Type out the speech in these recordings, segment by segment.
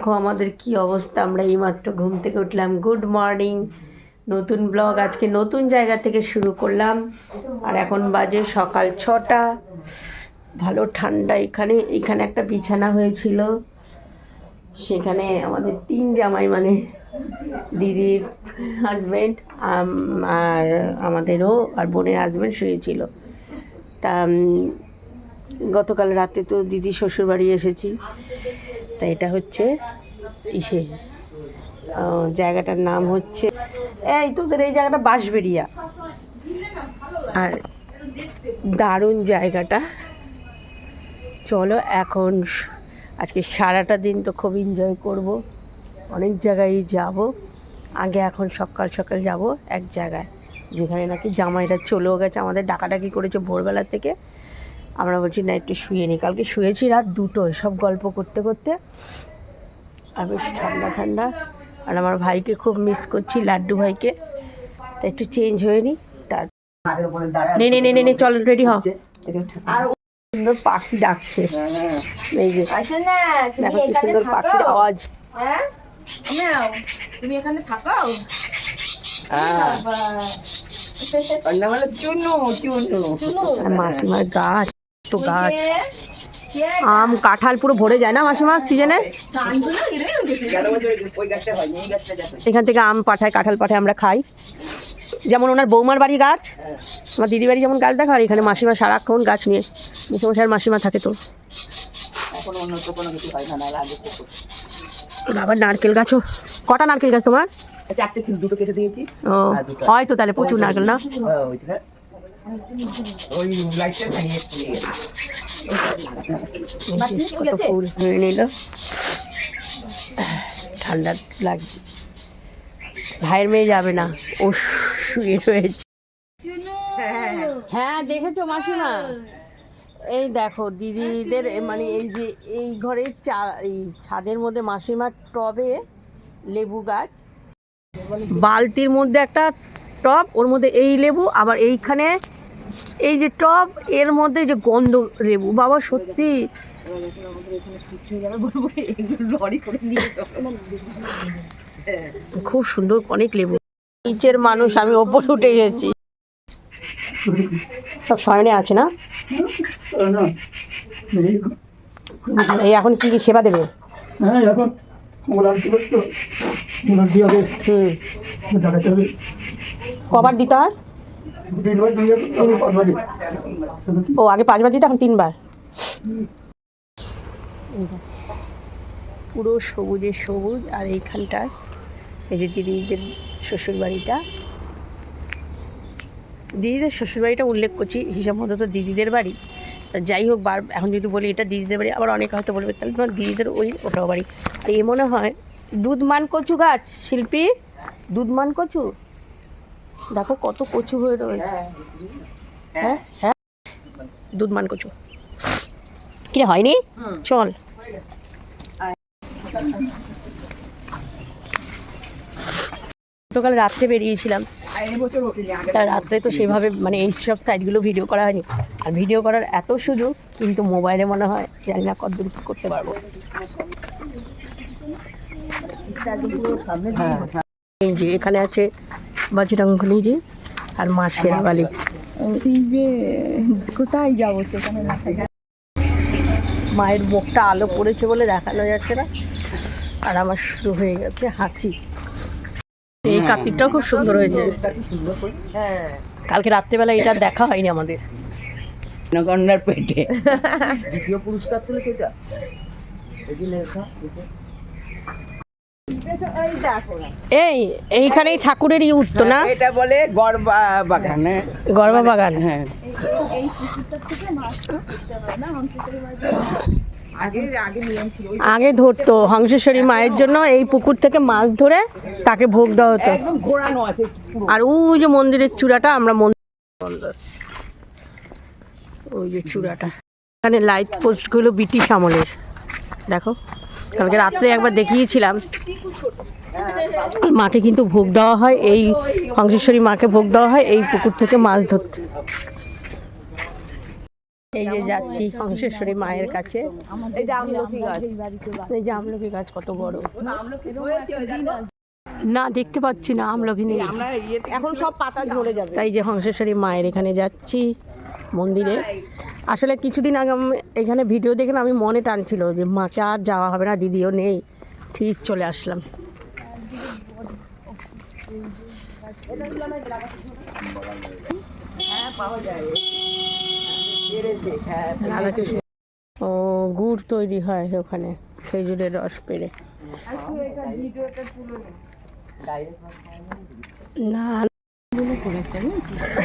দেখো আমাদের কি অবস্থা। আমরা এইমাত্র ঘুম থেকে উঠলাম। গুড মর্নিং নতুন ব্লগ আজকে নতুন জায়গা থেকে শুরু করলাম। আর এখন বাজে সকাল ছটা। ভালো ঠান্ডা এখানে। এখানে একটা বিছানা হয়েছিল। সেখানে আমাদের তিন জামাই মানে দিদির হাজব্যান্ড আর আমাদেরও আর বোনের হাজব্যান্ড শুয়েছিল। তা গতকাল রাতে তো দিদি শ্বশুরবাড়ি এসেছি। তা এটা হচ্ছে ইসে। জায়গাটার নাম হচ্ছে, এই তোদের এই জায়গাটা বাঁশবেড়িয়া। আর দারুণ জায়গাটা। চলো এখন আজকে সারাটা দিন তো খুব এনজয় করব। অনেক জায়গায় যাব। আগে এখন সকাল সকাল যাব এক জায়গায়, যেখানে নাকি জামাইরা চলেও গেছে। আমাদের ডাকাডাকি করেছে ভোরবেলা থেকে। আমরা বলছি না একটু শুয়ে নিই কালকে শুয়েছি রাত দুটো সব গল্প করতে করতে। আর বেশ ঠান্ডা ঠান্ডা। আর আমার ভাইকে খুব মিস করছি লাড্ডু ভাইকে। তা একটু চেঞ্জ হয়ে নি তার নে নে নে নে নে চল রেডি হ। আর সুন্দর পাখি ডাকছে। এই যে দেখো কি সুন্দর পাখির আওয়াজ। হ্যাঁ? নাও তুমি এখানে থাকো। বাবা। শুনো, আর মাসিমার গাছ তো গাছ? আম কাঁঠাল পুরো ভরে যায় না সিজনে কানগুলো এরমই উঠেছে। এখান থেকে আম পাঠায় কাঁঠাল পাঠায় আমরা খাই। যেমন ওনার বৌমার বাড়ি গাছ আমার দিদি বাড়ি যেমন গাছ দেখা আর এখানে মাসিমা সারাক্ষণ গাছ নিয়ে মিশমশাইয়ের মাসিমা থাকে তো। আবার নারকেল গাছও। কটা নারকেল গাছ তোমার? চারটে ছিল দুটো কেটে দিয়েছি। ও হয়তো তাহলে প্রচুর নারকেল না? কত ফুল হয়ে নিল। ঠান্ডা লাগছে। ভাইয়ের মেয়ে যাবে না। ও শুয়ে রয়েছে। হ্যাঁ দেখেছ মাসিমা? এই দেখো দিদিদের মানে এই যে এই ঘরের চা এই ছাদের মধ্যে মাসিমার টবে লেবু গাছ। বালতির মধ্যে একটা টব ওর মধ্যে এই লেবু আবার এইখানে এই যে টব এর মধ্যে যে গন্ধ লেবু। বাবা সত্যি। খুব সুন্দর অনেক লেবু। নিচের মানুষ আমি ওপরে উঠে গেছি। সব শয়নে আছে না? এই এখন কি কি সেবা দেবে? হ্যাঁ এখন হুম। দেখাতে হবে। কবার দিতে হয়? ও আগে পাঁচবার দিতে এখন তিনবার? পুরো সবুজে সবুজ আর এইখানটায় এই যে দিদিদের শ্বশুর বাড়িটা দিদিদের শ্বশুর বাড়িটা উল্লেখ করছি হিসাব মতো তো দিদিদের বাড়ি। তা যাই হোক বার এখন যদি বলি এটা দিদিদের বাড়ি আবার অনেকে হয়তো বলবে তাহলে তোমার দিদিদের ওই ওটাও বাড়ি। তো এ মনে হয় দুধমান কচু গাছ শিল্পী? দুধমান কচু? দেখো কত কচু হয়ে রয়েছে। হ্যাঁ হ্যাঁ। দুধ মান কচু। কিরে হয়নি? চল। গতকাল রাত্রে বেরিয়েছিলাম। তা রাত্রে তো সেভাবে মানে এই সব সাইডগুলো ভিডিও করা হয়নি। আর ভিডিও করার এত সুযোগ কিন্তু মোবাইলে মনে হয় জানি না কতদূর কী করতে পারব। এই যে এখানে আছে বজরংবলী জি আর মা শেরাবালি। এই যে কোথায় যাব সেখানে না মায়ের মুখটা আলো পড়েছে বলে দেখানো যাচ্ছে না। আর আমার শুরু হয়ে গেছে হাঁচি। এই কার্তিকটাও খুব সুন্দর হয়েছে। হ্যাঁ কালকে রাত্রেবেলা এটা দেখা হয়নি আমাদের। পেটে। দ্বিতীয় পুরস্কার তুলেছে এটা? এই যে লেখা এই এইখানেই ঠাকুরেরই উঠতো না? এটা বলে বাগানে। গর্বা বাগান। হ্যাঁ। আগে আগে নিয়ম ছিল ওই আগে ধরতো হংসেশ্বরী মায়ের জন্য এই পুকুর থেকে মাছ ধরে তাকে ভোগ দেওয়া হতো। ঘোরানো আছে আর ওই যে মন্দিরের চূড়াটা আমরা মন্দির ওই যে চূড়াটা। এখানে লাইট পোস্টগুলো ব্রিটিশ আমলের। দেখো। কালকে রাত্রে একবার দেখিয়েছিলাম। মাকে কিন্তু ভোগ দেওয়া হয়, এই হংসেশ্বরী মাকে ভোগ দেওয়া হয়, এই পুকুর থেকে মাছ ধরতে। এই যে যাচ্ছি হংসেশ্বরী মায়ের কাছে। এই যে আমলকি গাছ কত বড়। না, দেখতে পাচ্ছি না আমলকি নেই। এখন সব পাতা ঝরে যাবে। তাই যে হংসেশ্বরী মায়ের এখানে যাচ্ছি। মন্দিরে। আসলে কিছুদিন আগে এখানে ভিডিও দেখে আমি মনে টানছিল যে মাকে আর যাওয়া হবে না, দিদিও নেই। ঠিক চলে আসলাম। ও, গুড় তৈরি হয় ওখানে, খেজুরের রস পেরে না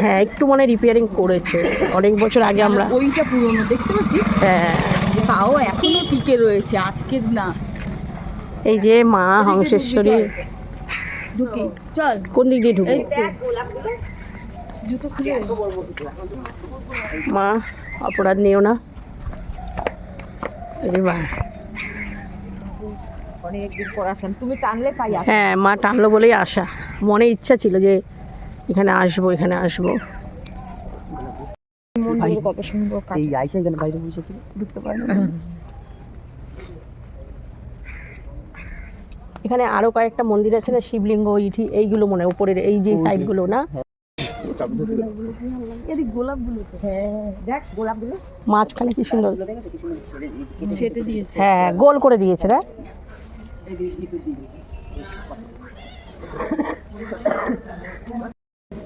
হ্যাঁ একটু মানে রিপেয়ারিং করেছে। অনেক বছর আগে আমরা ওইটা পুরনো দেখতে পাচ্ছিস? হ্যাঁ। তাও এখনও টিকে রয়েছে আজকের না। এই যে মা হংসেশ্বরী। ঢুকি চল। কোন দিক দিয়ে ঢুকবো জুতো খুলে মা অপরাধ নিও না। মা। অনেকদিন পর আসেন তুমি টানলে তাই হ্যাঁ মা টানলো বলেই আসা। মনে ইচ্ছা ছিল যে এখানে আসব এখানে আসব। কত সুন্দর এই আইসা এখানে বাইরে বসেছিল ঢুকতে পারে না। এখানে আরও কয়েকটা মন্দির আছে না শিবলিঙ্গ ইঠি এইগুলো মনে হয় উপরের এই যে সাইডগুলো না? এদিক গোলাপগুলো তো। হ্যাঁ দেখ গোলাপগুলো। মাঝখানে কি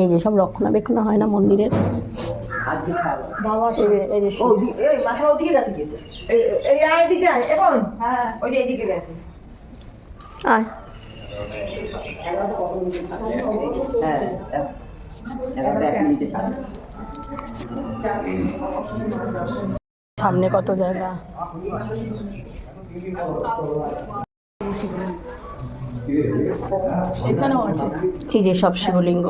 এই যে সব রক্ষণাবেক্ষণ হয় না মন্দিরের। আয় এদিকে আয়। এখন এই যে সব শিবলিঙ্গ।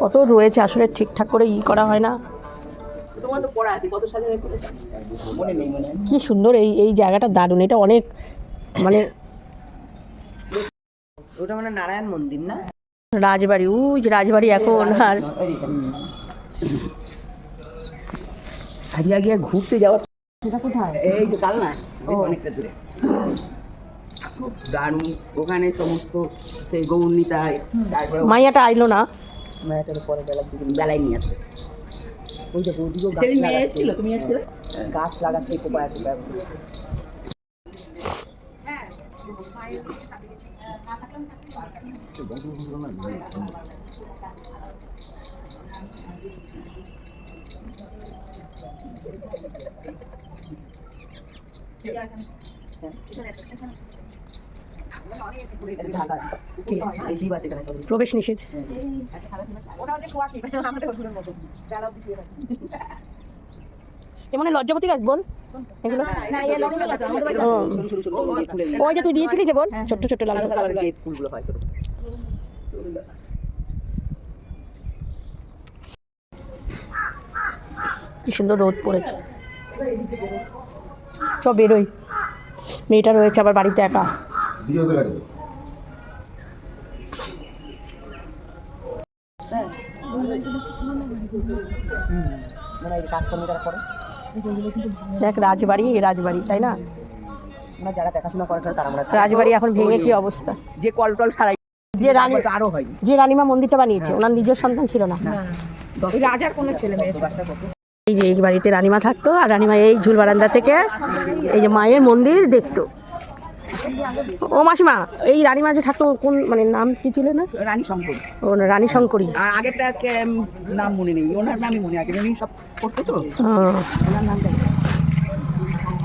কত রয়েছে আসলে ঠিকঠাক করে ই করা হয় না? তোমার তো পড়া আছে কত সালে করেছে মনে নেই মনে হয় কি সুন্দর এই এই জায়গাটা দারুণ এটা অনেক মানে ওটা মানে নারায়ণ মন্দির না? রাজবাড়ি উই রাজবাড়ি এখন আর হারিয়া গিয়ে ঘুরতে যাওয়ার কোথায়? এই যে কাল না অনেকটা দূরে। দারুণ। ওখানে সমস্ত সেই গৌরনীতায় তারপরে মাইয়াটা আইলো না? মেয়েটার পরে বেলার দিকে বেলায় নিয়ে আসবে ওই যে ওদিকেও গাছ লাগাচ্ছে। তুমি এসেছিলে? গাছ লাগাচ্ছে কোপায় কোপায় ঢাকা এই শিব আছে এখানে প্রবেশ নিষেধ। এমন লজ্জাপতি গাছ এগুলো? ওই যে তুই দিয়েছিলি যে ছোট্ট ছোট্ট লাল ফুলগুলো হয় কি সুন্দর রোদ পড়েছে। চ বেরোই। মেয়েটা রয়েছে, আবার বাড়িতে একা। ভিডিওতে লাগে মানে এই যে কাজকর্ম যারা করে দেখ রাজবাড়ি রাজবাড়ি তাই না? আমরা যারা দেখাশোনা করে তারা রাজবাড়ি এখন ভেঙে কি অবস্থা? যে কল টল সারাই যে রানী আরও হয় যে রানীমা মন্দিরটা বানিয়েছে ওনার নিজের সন্তান ছিল না। রাজার কোনো ছেলে মেয়ে এই যে এই বাড়িতে রানীমা থাকতো আর রানীমা এই ঝুল বারান্দা থেকে এই যে মায়ের মন্দির দেখতো। ও মাসিমা এই রানীমা যে থাকতো কোন মানে নাম কি ছিল না? রানী শঙ্কর। ও রানী শঙ্করী। আর আগেরটা কে- নাম মনে নেই ওনার নামই মনে আছে উনি সব করতো তো। ওনার নামটা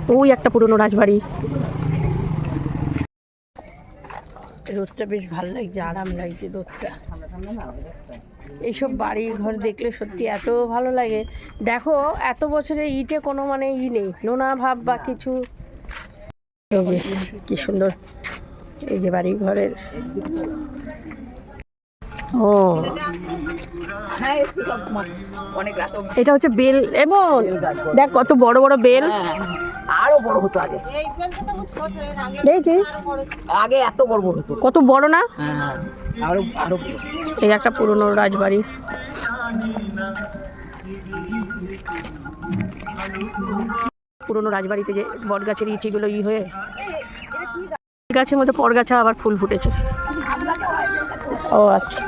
ওই একটা পুরনো রাজবাড়ি। রোদটা বেশ ভালো লাগছে আরাম লাগছে রোদটা। না এইসব বাড়ি ঘর দেখলে সত্যি এত ভালো লাগে। দেখো এত বছরে ইটে কোনো মানে ই নেই নোনা ভাব বা কিছু। এই যে কি সুন্দর। এই যে বাড়ি ঘরের ও। হ্যাঁ। এটা হচ্ছে বেল। এবং দেখ কত বড় বড় বেল। আরও বড় হতো আগে। দেখছি আগে এত বড় বড় হতো। কত বড় না? হ্যাঁ আরও আরও এই একটা পুরনো রাজবাড়ি। পুরনো রাজবাড়িতে যে বট গাছের ইটিগুলো ই হয়ে গাছের মধ্যে পরগাছা আবার ফুল ফুটেছে। ও আচ্ছা।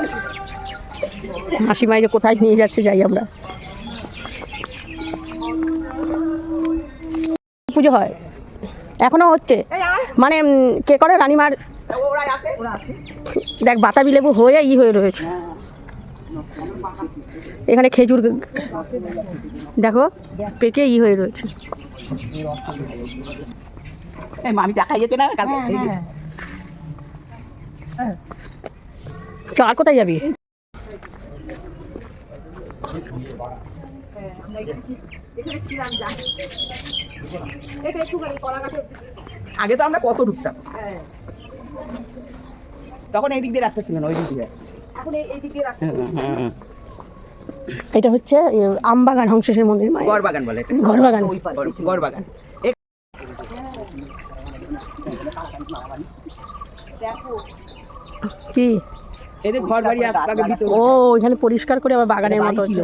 মাসিমাই যে কোথায় নিয়ে যাচ্ছে যাই আমরা। পুজো হয়। এখনও হচ্ছে। মানে কে করে? রানীমার। দেখ, বাতাবি লেবু হয়ে ই হয়ে রয়েছে। এখানে খেজুর দেখো, পেকে ই হয়ে রয়েছে। এই মামি চা খাইয়েছে না কালকে। এই যে। চ আর কোথায় যাবি? আগে তো আমরা কত ঢুকতাম। তখন এই দিক দিয়ে রাস্তা ছিল না ওই দিক দিয়ে। হ্যাঁ, হ্যাঁ, এটা হচ্ছে এ, আমবাগান হংসেশ্বর মন্দির মায়ের। গড় বাগান বলে এটা। ঘর বাগান ওই পারে, গড় বাগান এ- কি ঘর বাড়ি ও এখানে পরিষ্কার করে আবার বাগানের মতো হচ্ছে।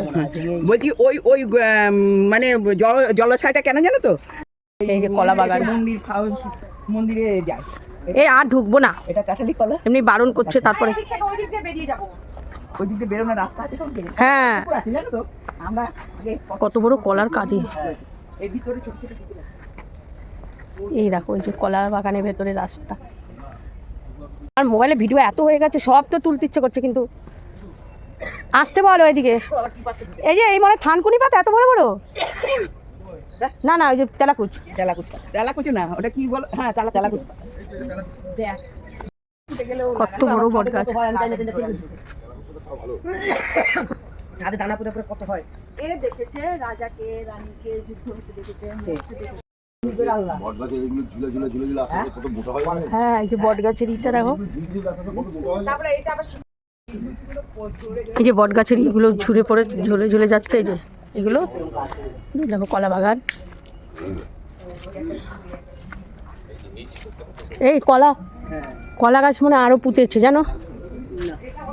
বলছি ওই ওই মানে জল জলাশয়টা কেন জানো তো? এই যে কলা বাগান। মন্দির মন্দিরে যায়। এই আর ঢুকবো না। এটা কাঁঠালি কলা? এমনি বারণ করছে তারপরে ওই দিক দিয়ে বেরোনোর রাস্তা আছে হ্যাঁ। আমরা কত- বড় কলার কাঁদি এই ভিতরে ছোট ছোট এই দেখো এই যে কলা বাগানের ভেতরে রাস্তা। আর মোবাইলে ভিডিও এত হয়ে গেছে সব তো তুলতে ইচ্ছে করছে কিন্তু আসতে বলো এদিকে। এই যে এই মনে থানকুনি পাতা এত বড় বড়? না না ওই যে তেলাকুচ। তেলাকুচ তেলাকুচ না ওটা কি বলো? হ্যাঁ তেলা তেলাকুচু কত বড় বট গাছ ছাদে দানা পুরো পুরো কত হয়। এ দেখেছে রাজাকে রানীকে যুদ্ধ হতে দেখেছে মরতে হয়। জানেন? হ্যাঁ এই যে বট গাছের ইটা দেখো। হয় এই যে বট গাছের ইগুলো ঝুলে পড়ে ঝুলে ঝুলে যাচ্ছে এই যে এগুলো। দেখো কলা বাগান। এই কলা। কলা গাছ মানে আরও পুঁতেছে জানো?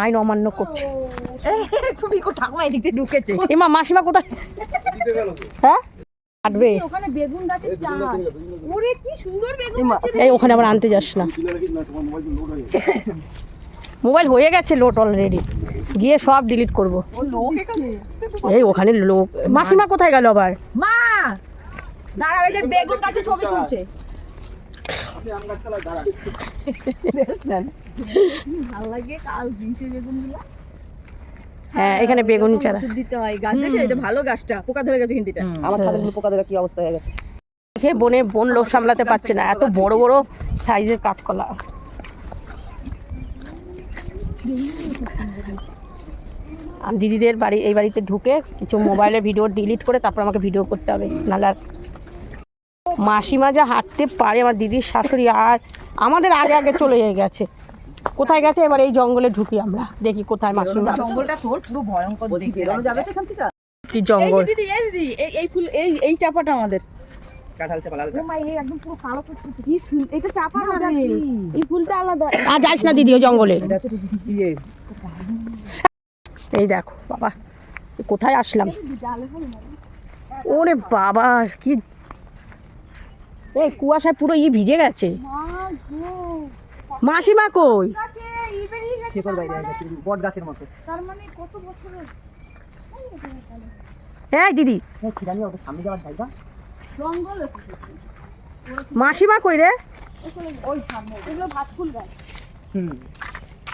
আইন অমান্য করছে। খুবই কো ঠাকুমা এদিক দিয়ে ঢুকেছে। এমা মাসিমা কোথায়? হ্যাঁ? কাটবে। ওখানে বেগুন গাছের চাষ। ওরে কি সুন্দর বেগুন গাছ এই ওখানে আবার আনতে যাস না। মোবাইল হয়ে গেছে লোড অলরেডি গিয়ে সব ডিলিট করব। ও লোক এখানে এই ওখানে লোক মাসিমা কোথায় গেল আবার? মা যে বেগুন গাছে ছবি তুলছে ভালো লাগে কাল জিনিসের বেগুনগুলা হ্যাঁ এখানে বেগুন চারা। দিতে হয় গাছ দেখে এটা ভালো গাছটা পোকা ধরে গেছে কিন্তু আমার ছাদের পোকা ধরে কি অবস্থা হয়ে গেছে? দেখে বনে বন লোক সামলাতে পারছে না এত বড় বড় সাইজের কাঁচকলা। দিদিদের বাড়ি এই বাড়িতে ঢুকে কিছু মোবাইলে ভিডিও ডিলিট করে তারপর আমাকে ভিডিও করতে হবে নাহলে আর মাসিমা যা হাঁটতে পারে আমার দিদির শাশুড়ি আর আমাদের আগে আগে চলে গেছে। কোথায় গেছে? এবার এই জঙ্গলে ঢুকি আমরা। দেখি কোথায় মাসিমা। জঙ্গলটা তোর পুরো ভয়ঙ্কর বেরোনো যাবে এখান থেকে? কি জঙ্গল। দিদি এই দিদি এই এই ফুল এই এই চাপাটা আমাদের। কাঁঠাল চাপা লাল চাপা। এই একদম পুরো কালো কি সুন এটা চাপা না এই ফুলটা আলাদা। আর যাইস না দিদি ওই জঙ্গলে। ইয়ে। এই দেখো বাবা কোথায় আসলাম? ওরে বাবা কি এই কুয়াশায় পুরো ই ভিজে গেছে। মাসিমা কই? হ্যাঁ দিদি। মাসিমা কই রে?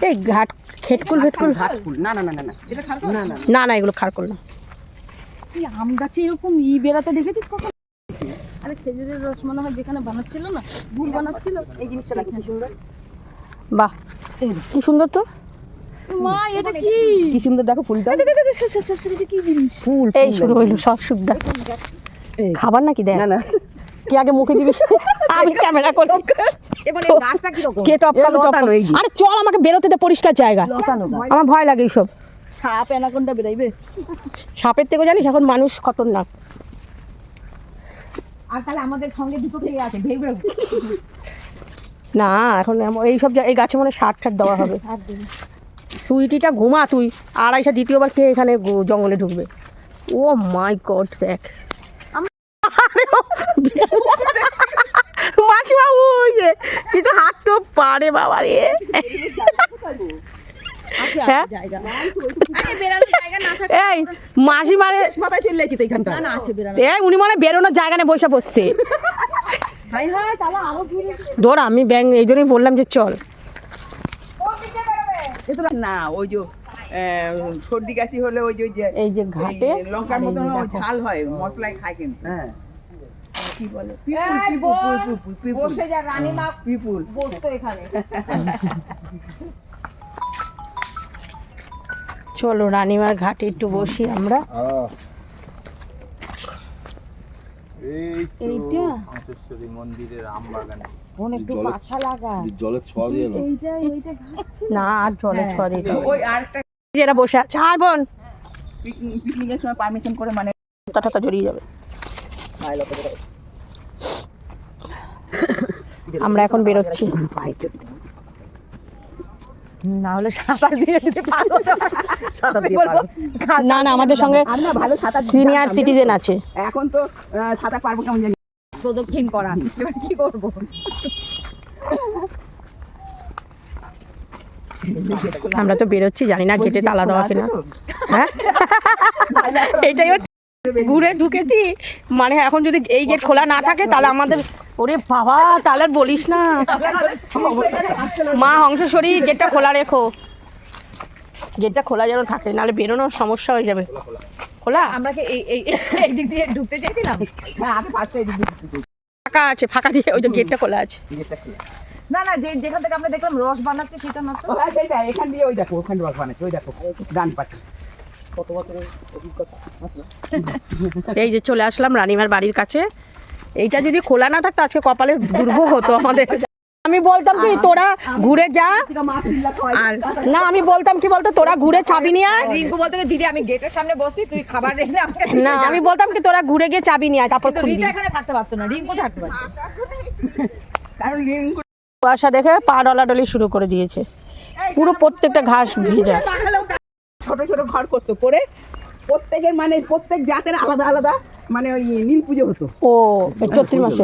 এই ঘাট খেটকুল ঘেটকুল ঘাটকুল না না না না না। না না এগুলো খারকুল না। আম গাছে এরকম ই বেড়াতে দেখেছিস কখন? আরে খেজুরের রস মনে হয় যেখানে বানাচ্ছিল না গুড় বানাচ্ছিল এই জিনিসটা কি সুন্দর? বাহ কি সুন্দর তো? মা এটা কি? কি সুন্দর দেখো ফুলটা। কি জিনিস? ফুল এই শুরু হইল সব খাবার নাকি দেখ? না না। কি আগে মুখে দিবি? আমি ক্যামেরা কি আরে চল আমাকে বেরোতে দে পরিষ্কার জায়গা। আমার ভয় লাগে এইসব। সাপ অ্যানাকোন্ডা বেরাইবে। সাপের থেকেও জানিস এখন মানুষ খতরনাক। আর তাহলে আমাদের সঙ্গে দুটো খেয়ে আছে ভেবে না এখন এইসব জায়গায়- এই গাছে মনে সার ঠার দেওয়া হবে। সুইটিটা ঘুমা তুই আড়াইশা দ্বিতীয়বার কে এখানে জঙ্গলে ঢুকবে। ও মাই গড দেখ। মাসিমা কিছু হাত তো পারে বাবা রে হ্যাঁ? এই মাসি মারে মাথায় চিল্লাইছি তো এখানটা বেরোনোর জায়গা নেই বসে বসছে ধর আমি ব্যাংক এই জন্যই বললাম যে চল। না ওই যে সর্দি কাশি হলে ওই যে এই যে ঘাটে? লঙ্কার মতো ঝাল হয় মশলায় খায় কিন্তু। হ্যাঁ। চলো রানিমার ঘাটে একটু বসি আমরা। এইটা? মন্দিরের একটু পাছা লাগা। জলের ছোঁয়া দিয়ে না আর জলে ছোঁয়া দিতে ওই আরেকটা যেটা বসে আছে। হাই বোন। পিকনিকের সময় পারমিশন করে মানে জড়িয়ে যাবে। আমরা এখন বেরোচ্ছি। না হলে সাঁতার দিয়ে যদি পারো সাঁতার দিয়ে পারো। না না আমাদের সঙ্গে আমি না ভালো সাঁতার সিনিয়র সিটিজেন আছে। এখন তো সাঁতার পারব কেমন জানি। প্রদক্ষিণ করা। এবার কি করব? আমরা তো বেরোচ্ছি জানি না গেটে তালা দেওয়া কিনা। হ্যাঁ? এটাই ঘুরে ঢুকেছি। মানে এখন যদি এই গেট খোলা না থাকে তাহলে আমাদের ওরে বাবা তাহলে আর বলিস না। মা হংসেশ্বরী গেটটা খোলা রেখো। গেটটা খোলা যেন থাকে নাহলে বেরোনোর সমস্যা হয়ে যাবে। খোলা? আমরা কি এই এই এই দিক দিয়ে ঢুকতে চাইছিলাম হ্যাঁ আমি ফার্স্ট এই দিক দিয়ে ফাঁকা আছে ফাঁকা দিয়ে ওই যে গেটটা খোলা আছে। গেটটা খোলা। না না যে যেখান থেকে আমরা দেখলাম রস বানাচ্ছে সেটা না তো হ্যাঁ এখান দিয়ে ওই দেখো ওখানে রস বানাচ্ছে ওই দেখো ডান পাশে। কত বছরের অভিজ্ঞতা এই যে চলে আসলাম রানিমার বাড়ির কাছে। এইটা যদি খোলা না থাকতো আজকে কপালে দুর্ভোগ হতো আমাদের। আমি বলতাম কি তোরা ঘুরে যা। না আমি বলতাম কি বলতো তোরা ঘুরে চাবি নিয়ে আয়। রিঙ্কু বলতে দিদি আমি গেটের সামনে বসি তুই খাবার রেখে আমাকে না আমি বলতাম কি তোরা ঘুরে গিয়ে চাবি নিয়ে আয় তারপর রিতা এখানে থাকতে পারতো না রিঙ্কু থাকতে পারতো। কারণ রিঙ্কু কুয়াশা দেখে পা ডলাডলি শুরু করে দিয়েছে। পুরো প্রত্যেকটা ঘাস ভেজা। ছোট ছোট ঘর করতো করে প্রত্যেকের মানে প্রত্যেক জাতের আলাদা আলাদা মানে ওই নীল পুজো হতো। ও চৈত্রি মাসে?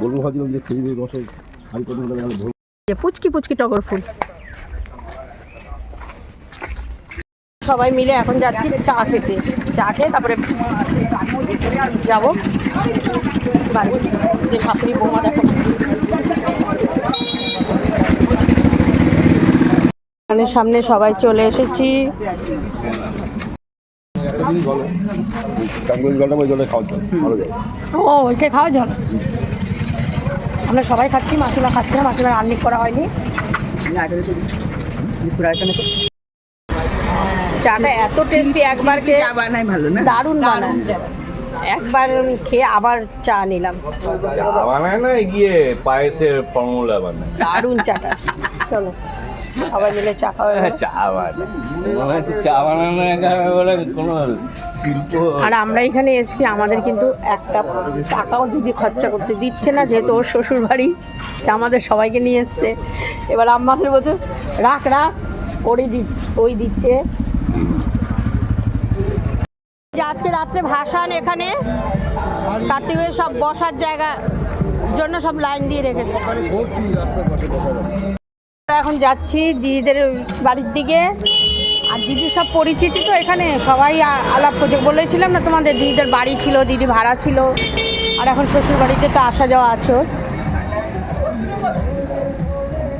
বলব ভাবছিলাম যে খেজুরের রসে কত ধরবো পুচকি পুচকি টগর ফুল। সবাই মিলে এখন যাচ্ছি চা খেতে। চা খেয়ে তারপরে যাব। বাড়ি। যে শাশুড়ি বৌমা দেখো। মানে সামনে সবাই চলে এসেছি। ও ওইটা খাওয়া আমরা সবাই খাচ্ছি মাসিমা খাচ্ছি না মাসিমার আর্নিক করা হয়নি। চাটা এত টেস্টি একবার খেয়ে চা বানাই ভালো না? দারুণ বানায়। একবার খেয়ে আবার চা নিলাম। চা বানায় না গিয়ে পায়েসের ফর্মুলা বানায়। দারুণ চাটা। চলো। সবাই মিলে চা খাওয়া চা বানায় চা বানানো বলে কোনো শিল্প। আর আমরা এখানে এসেছি আমাদের কিন্তু একটা টাকাও দিদি খরচা করতে দিচ্ছে না যেহেতু ওর শ্বশুর বাড়ি আমাদের সবাইকে নিয়ে এসছে। এবার আমাদের বলছে রাখ রাখ ওরই দি ওই দিচ্ছে। আজকে রাত্রে ভাসান এখানে কার্তিকের সব বসার জায়গা জন্য সব লাইন দিয়ে রেখেছে। এখন যাচ্ছি দিদিদের বাড়ির দিকে। আর দিদি সব পরিচিতি তো এখানে, সবাই আলাপ করছে। বলেছিলাম না তোমাদের দিদিদের বাড়ি ছিল, দিদি ভাড়া ছিল। আর এখন শ্বশুর বাড়িতে তো আসা যাওয়া আছে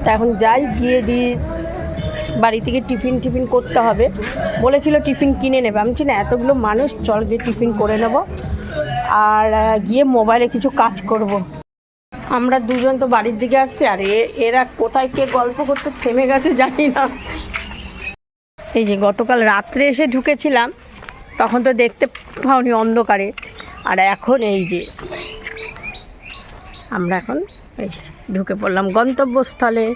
তা এখন যাই, গিয়ে দি বাড়ি থেকে টিফিন টিফিন করতে হবে। বলেছিল টিফিন কিনে নেবে। আমি না, এতগুলো মানুষ, চল গিয়ে টিফিন করে নেব। আর গিয়ে মোবাইলে কিছু কাজ করব। আমরা দুজন তো বাড়ির দিকে আসছি, আর এরা কোথায় কে গল্প করতে থেমে গেছে জানি না। এই যে গতকাল রাত্রে এসে ঢুকেছিলাম, তখন তো দেখতে পাওনি অন্ধকারে। আর এখন এই যে, আমরা এখন এই যে ঢুকে পড়লাম গন্তব্যস্থলে।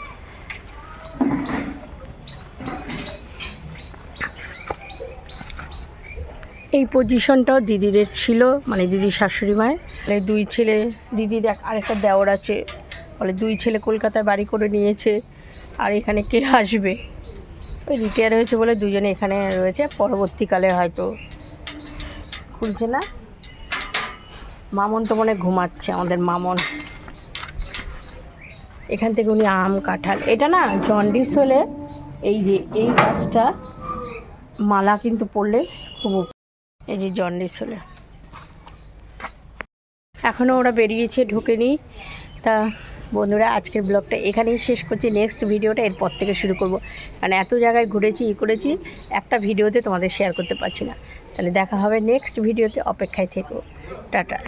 এই পজিশনটাও দিদিদের ছিল মানে দিদি শাশুড়ি মায়ের। মানে দুই ছেলে দিদির আরেকটা দেওর আছে। বলে দুই ছেলে কলকাতায় বাড়ি করে নিয়েছে, আর এখানে কে আসবে? ওই রিটায়ার হয়েছে বলে দুজনে এখানে রয়েছে, পরবর্তীকালে হয়তো। খুলছে না? মামন তো মনে ঘুমাচ্ছে, আমাদের মামন। এখান থেকে উনি আম কাঁঠাল। এটা না জন্ডিস হলে এই যে, এই গাছটা মালা কিন্তু পড়লে খুব এই যে জন্ডিস হলে। এখনও ওরা বেরিয়েছে, ঢোকেনি। তা বন্ধুরা, আজকের ব্লগটা এখানেই শেষ করছি। নেক্সট ভিডিওটা এরপর থেকে শুরু করব। কারণ এত জায়গায় ঘুরেছি, ই করেছি, একটা ভিডিওতে তোমাদের শেয়ার করতে পারছি না। তাহলে দেখা হবে নেক্সট ভিডিওতে। অপেক্ষায় থেকো। টাটা।